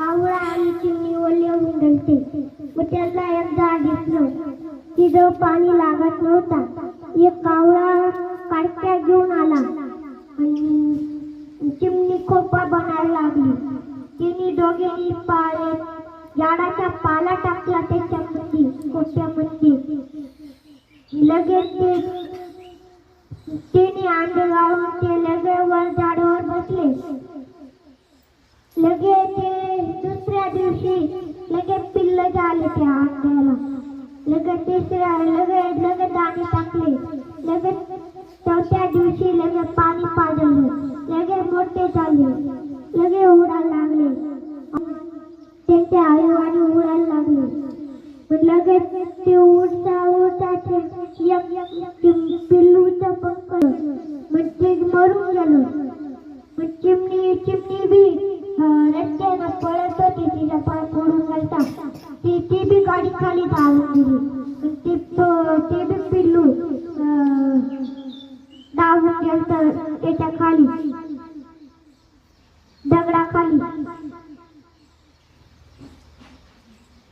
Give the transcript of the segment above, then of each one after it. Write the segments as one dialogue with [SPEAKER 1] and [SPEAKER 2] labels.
[SPEAKER 1] कावळा आणि चिमणी ओले होऊन व त्यांना एक झाड दिसलं तिथं पाणी लागत नव्हता एक कावळा काटक्या घेऊन आला. आणि चिमणी खोपा बनायला लागली. तिने दोघेही पाळे झाडाचा पाला टाकला त्याच्यामध्ये खोट्यामध्ये लगेच ते तिने अंडे गाळून केले. दिवशी लगेच पिल्ल झाले त्या अंड्याला लगे तिसऱ्या लगे लगे दाणे टाकले. लगे चौथ्या दिवशी लगे पाणी पाजलं लगे मोठे झाले. लगे उडायला लागले. त्यांच्या आणि उडायला लागले. लगेच ते उडता उडता ते पिल्लूचं पंख. मग ते मरून गेलं. मग चिमणी चिमणी रस्त्यानं पळत होती तिचा पाय पडून घालता ती ती बी गाडी खाली धावून गेली. ती ते बी पिल्लू धावून गेलं त्याच्याखाली. दगडाखाली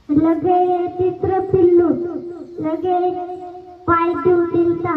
[SPEAKER 1] लगे चित्र पिल्लू लगे पाय देऊन दिलता